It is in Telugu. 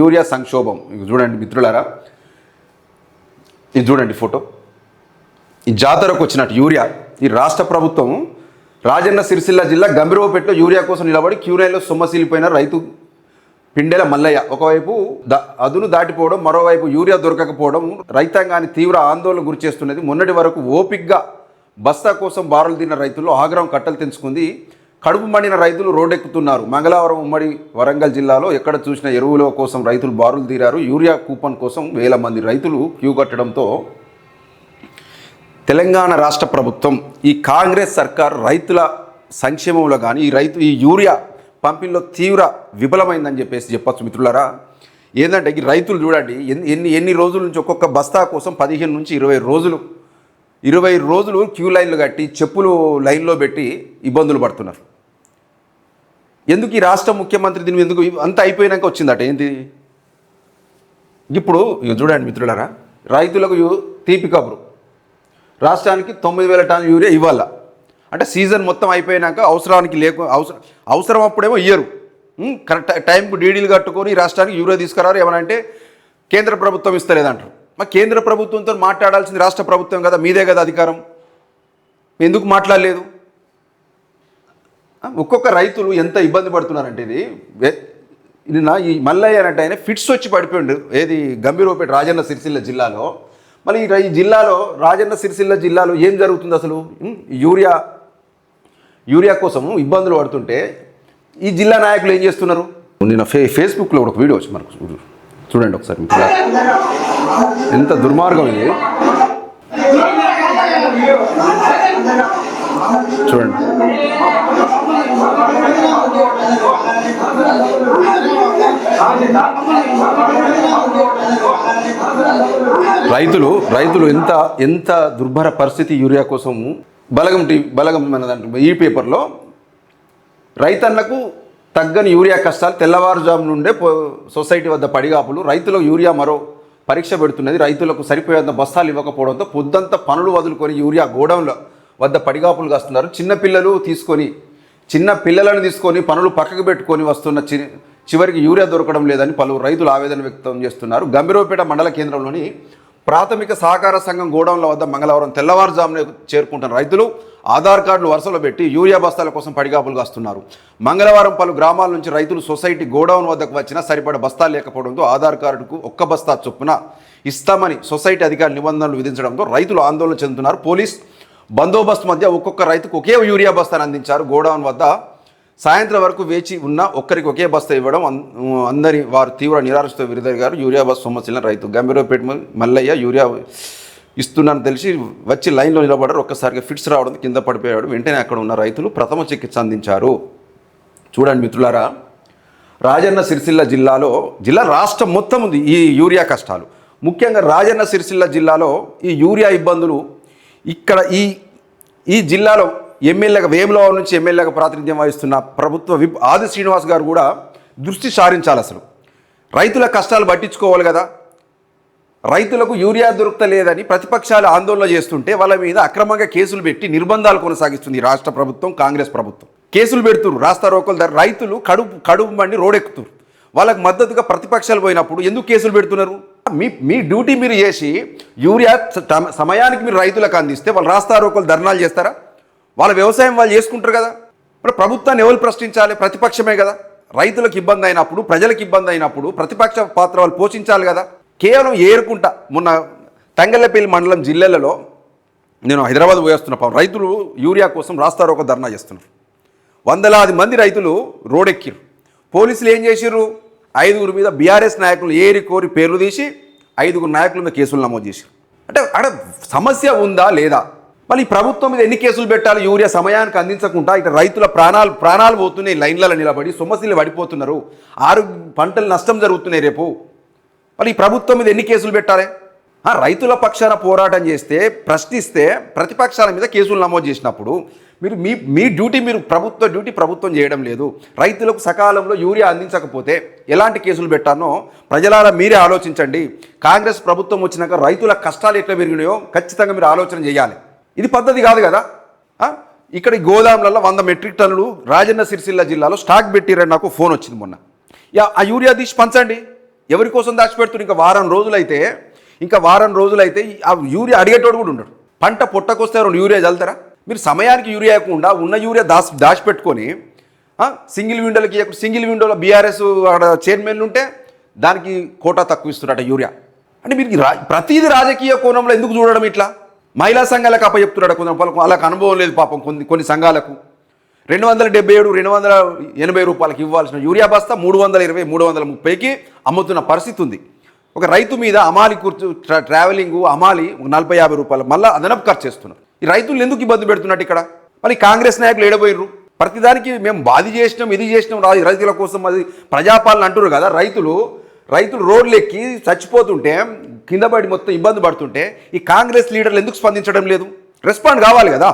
యూరియా సంక్షోభం. ఇది చూడండి మిత్రులారా. ఇది చూడండి ఫోటో. ఈ జాతరకు వచ్చినట్టు యూరియా. ఈ రాష్ట్ర ప్రభుత్వం రాజన్న సిరిసిల్ల జిల్లా గంభీరవపేటలో యూరియా కోసం నిలబడి క్యూనైలో సొమ్మసిల్లిపోయిన రైతు పిండెల మల్లయ్య. ఒకవైపు ద అదును దాటిపోవడం మరోవైపు యూరియా దొరకకపోవడం రైతాంగాన్ని తీవ్ర ఆందోళన గురి చేస్తున్నది. మొన్నటి వరకు ఓపిక్గా బస్తా కోసం బారులు తిన్న రైతుల్లో ఆగ్రహం కట్టలు తెంచుకుంది కడుపు మండిన రైతులు రోడ్డెక్కుతున్నారు మంగళవారం ఉమ్మడి వరంగల్ జిల్లాలో ఎక్కడ చూసిన ఎరువుల కోసం రైతులు బారులు తీరారు. యూరియా కూపన్ కోసం వేల మంది రైతులు క్యూ కట్టడంతో తెలంగాణ రాష్ట్ర ప్రభుత్వం ఈ కాంగ్రెస్ సర్కార్ రైతుల సంక్షేమంలో కానీ ఈ రైతు ఈ యూరియా పంపిణీలో తీవ్ర విఫలమైందని చెప్పేసి చెప్పచ్చు మిత్రులారా. ఏంటంటే ఈ రైతులు చూడండి ఎన్ని ఎన్ని ఎన్ని రోజుల నుంచి ఒక్కొక్క బస్తా కోసం పదిహేను నుంచి ఇరవై రోజులు ఇరవై రోజులు క్యూ లైన్లు కట్టి చెప్పులు లైన్లో పెట్టి ఇబ్బందులు పడుతున్నారు. ఎందుకు ఈ రాష్ట్ర ముఖ్యమంత్రి దీని ఎందుకు అంత అయిపోయినాక వచ్చిందట ఏంటి ఇప్పుడు చూడండి మిత్రులారా రైతులకు తీపి కబురు. రాష్ట్రానికి తొమ్మిది వేల టన్ యూరియా ఇవ్వాల. అంటే సీజన్ మొత్తం అయిపోయినాక అవసరానికి లేకు అవసరం అవసరం అప్పుడేమో ఇయ్యరు. కరెక్ట్ టైంకు డీడీలు కట్టుకొని ఈ రాష్ట్రానికి యూరియా తీసుకురారు ఏమనంటే కేంద్ర ప్రభుత్వం ఇస్తలేదంటారు. మా కేంద్ర ప్రభుత్వంతో మాట్లాడాల్సింది రాష్ట్ర ప్రభుత్వం కదా మీదే కదా అధికారం. ఎందుకు మాట్లాడలేదు? ఒక్కొక్క రైతులు ఎంత ఇబ్బంది పడుతున్నారంటే ఇది ఇది నా ఈ మల్లయ్య అంటే ఆయన ఫిట్స్ వచ్చి పడిపోయిండు. ఏది గంభీరపేట రాజన్న సిరిసిల్ల జిల్లాలో. మళ్ళీ ఈ జిల్లాలో రాజన్న సిరిసిల్ల జిల్లాలో ఏం జరుగుతుంది అసలు? యూరియా యూరియా కోసము ఇబ్బందులు పడుతుంటే ఈ జిల్లా నాయకులు ఏం చేస్తున్నారు? నిన్న ఫే ఫేస్బుక్లో ఒక వీడియో వచ్చి మనకు. చూడండి ఒకసారి. మీకు ఎంత దుర్మార్గం ఇది. చూడండి. రైతులు రైతులు ఎంత ఎంత దుర్భర పరిస్థితి యూరియా కోసం బలగం టీ బలగం మన దాంట్లో ఈ పేపర్లో రైతన్నకు తగ్గని యూరియా కష్టాలు తెల్లవారుజాము నుండే సొసైటీ వద్ద పడిగాపులు రైతులకు యూరియా మరో పరీక్ష పెడుతున్నది రైతులకు సరిపోయేంత బస్తాలు ఇవ్వకపోవడంతో పొద్దంతా పనులు వదులుకొని యూరియా గోడౌన్ల వద్ద పడిగాపులు కాస్తున్నారు. చిన్నపిల్లలు తీసుకొని చిన్న పిల్లలను తీసుకొని పనులు పక్కకు పెట్టుకొని వస్తున్న చి చివరికి యూరియా దొరకడం లేదని పలువురు రైతులు ఆవేదన వ్యక్తం చేస్తున్నారు. గంభీరవపేట మండల కేంద్రంలోని ప్రాథమిక సహకార సంఘం గోడౌన్ల వద్ద మంగళవారం తెల్లవారుజామున చేరుకుంటున్న రైతులు ఆధార్ కార్డులు వరుసలో పెట్టి యూరియా బస్తాల కోసం పడిగాపులు కాస్తున్నారు. మంగళవారం పలు గ్రామాల నుంచి రైతులు సొసైటీ గోడౌన్ వద్దకు వచ్చినా సరిపడ బస్తాలు లేకపోవడంతో ఆధార్ కార్డుకు ఒక్క బస్తా చొప్పున ఇస్తామని సొసైటీ అధికారులు నిబంధనలు విధించడంతో రైతులు ఆందోళన చెందుతున్నారు. పోలీస్ బందోబస్తు మధ్య ఒక్కొక్క రైతుకు ఒకే యూరియా బస్తాను అందించారు. గోడౌన్ వద్ద సాయంత్రం వరకు వేచి ఉన్న ఒక్కరికి ఒకే బస్తా ఇవ్వడం అందరి వారు తీవ్ర నిరాశతో విరుదగారు యూరియా బస్ సమస్యలను రైతు గంభీరపేట మల్లయ్య యూరియా ఇస్తున్నాను తెలిసి వచ్చి లైన్లో నిలబడారు ఒక్కసారిగా ఫిట్స్ రావడం కింద పడిపోయాడు. వెంటనే అక్కడ ఉన్న రైతులు ప్రథమ చికిత్స అందించారు. చూడండి మిత్రులారా రాజన్న సిరిసిల్ల జిల్లాలో జిల్లా రాష్ట్రం మొత్తం ఉంది ఈ యూరియా కష్టాలు. ముఖ్యంగా రాజన్న సిరిసిల్ల జిల్లాలో ఈ యూరియా ఇబ్బందులు ఇక్కడ ఈ ఈ జిల్లాలో ఎమ్మెల్యేగా వేములవాడ నుంచి ఎమ్మెల్యేగా ప్రాతినిధ్యం వహిస్తున్న ప్రభుత్వ విప్ ఆది శ్రీనివాస్ గారు కూడా దృష్టి సారించాలి అసలు. రైతుల కష్టాలు పట్టించుకోవాలి కదా. రైతులకు యూరియా దొరుకుతలేదని ప్రతిపక్షాలు ఆందోళన చేస్తుంటే వాళ్ళ మీద అక్రమంగా కేసులు పెట్టి నిర్బంధాలు కొనసాగిస్తుంది ఈ రాష్ట్ర ప్రభుత్వం కాంగ్రెస్ ప్రభుత్వం. కేసులు పెడుతున్నారు రాస్తా రోకలు ధర రైతులు కడుపు కడుపు మండి రోడెక్కుతున్నారు వాళ్ళకు మద్దతుగా ప్రతిపక్షాలు పోయినప్పుడు ఎందుకు కేసులు పెడుతున్నారు? మీ మీ డ్యూటీ మీరు చేసి యూరియా సమయానికి మీరు రైతులకు అందిస్తే వాళ్ళు రాస్తారు ఒకళ్ళు ధర్నాలు చేస్తారా? వాళ్ళ వ్యవసాయం వాళ్ళు చేసుకుంటారు కదా. మరి ప్రభుత్వాన్ని ఎవరు ప్రశ్నించాలి? ప్రతిపక్షమే కదా. రైతులకు ఇబ్బంది అయినప్పుడు ప్రజలకు ఇబ్బంది అయినప్పుడు ప్రతిపక్ష పాత్ర వాళ్ళు పోషించాలి కదా. కేవలం ఏరుకుంటా. మొన్న తంగలపల్లి మండలం జిల్లాలలో నేను హైదరాబాద్ పోయేస్తున్న పాపం రైతులు యూరియా కోసం రాస్తారు ఒక ధర్నా చేస్తున్నారు. వందలాది మంది రైతులు రోడెక్కిరు పోలీసులు ఏం చేసిర్రు? ఐదుగురు మీద బీఆర్ఎస్ నాయకులు ఏరి కోరి పేర్లు తీసి ఐదుగురు నాయకుల మీద కేసులు నమోదు చేశారు. అంటే అక్కడ సమస్య ఉందా లేదా? మళ్ళీ ఈ ప్రభుత్వం మీద ఎన్ని కేసులు పెట్టాలి? యూరియా సమయానికి అందించకుండా ఇక్కడ రైతుల ప్రాణాలు ప్రాణాలు పోతున్నాయి లైన్లలో నిలబడి సొమ్మసిల్లు పడిపోతున్నారు. ఆరు పంటలు నష్టం జరుగుతున్నాయి రేపు. మరి ఈ ప్రభుత్వం మీద ఎన్ని కేసులు పెట్టాలి? రైతుల పక్షాన పోరాటం చేస్తే ప్రశ్నిస్తే ప్రతిపక్షాల మీద కేసులు నమోదు చేసినప్పుడు మీరు మీ మీ డ్యూటీ మీరు ప్రభుత్వ డ్యూటీ ప్రభుత్వం చేయడం లేదు. రైతులకు సకాలంలో యూరియా అందించకపోతే ఎలాంటి కేసులు పెట్టానో ప్రజలారా మీరే ఆలోచించండి. కాంగ్రెస్ ప్రభుత్వం వచ్చినాక రైతుల కష్టాలు ఎట్లా పెరిగినాయో ఖచ్చితంగా మీరు ఆలోచన చేయాలి. ఇది పద్ధతి కాదు కదా? ఇక్కడ గోదాములలో వంద మెట్రిక్ టన్నులు రాజన్న సిరిసిల్ల జిల్లాలో స్టాక్ పెట్టిరని నాకు ఫోన్ వచ్చింది మొన్న. యా ఆ యూరియా తీసి పంచండి. ఎవరి కోసం దాచిపెడుతున్నారు? ఇంకా వారం రోజులైతే ఇంకా వారం రోజులైతే ఆ యూరియా అడిగేటోడు కూడా ఉండడు. పంట పొట్టకొస్తే రెండు యూరియా చల్లుతారా? మీరు సమయానికి యూరియా ఇవ్వకుండా ఉన్న యూరియా దాచి దాచిపెట్టుకొని సింగిల్ విండోలకి సింగిల్ విండోలో బీఆర్ఎస్ అక్కడ చైర్మన్లు ఉంటే దానికి కోటా తక్కువ ఇస్తున్నారట యూరియా. అంటే మీరు రా ప్రతిదీ రాజకీయ కోణంలో ఎందుకు చూడడం ఇట్లా? మహిళా సంఘాలకు అప్ప చెప్తున్నాడు కొంత వాళ్ళకు వాళ్ళకి అనుభవం లేదు పాపం కొన్ని కొన్ని సంఘాలకు. రెండు వందల డెబ్బై ఏడు రెండు వందల ఎనభై రూపాయలకి ఇవ్వాల్సిన యూరియా బస్తా మూడు వందల ఇరవై మూడు వందల ముప్పైకి అమ్ముతున్న పరిస్థితి ఉంది. ఒక రైతు మీద అమాలి కూర్చు ట్రా ట్రావెలింగ్ అమాలి నలభై యాభై రూపాయలు మళ్ళీ అదనపు ఖర్చు చేస్తున్నారు. ఈ రైతులు ఎందుకు ఇబ్బంది పెడుతున్నట్టు ఇక్కడ? మళ్ళీ కాంగ్రెస్ నాయకులు ఏడబోయిర్రు. ప్రతిదానికి మేము బాధి చేసినాం ఇది చేసినాం రాదు రైతుల కోసం అది ప్రజాపాలన అంటున్నారు కదా రైతులు. రైతులు రోడ్లు ఎక్కి చచ్చిపోతుంటే కింద పడి మొత్తం ఇబ్బంది పడుతుంటే ఈ కాంగ్రెస్ లీడర్లు ఎందుకు స్పందించడం లేదు? రెస్పాండ్ కావాలి కదా.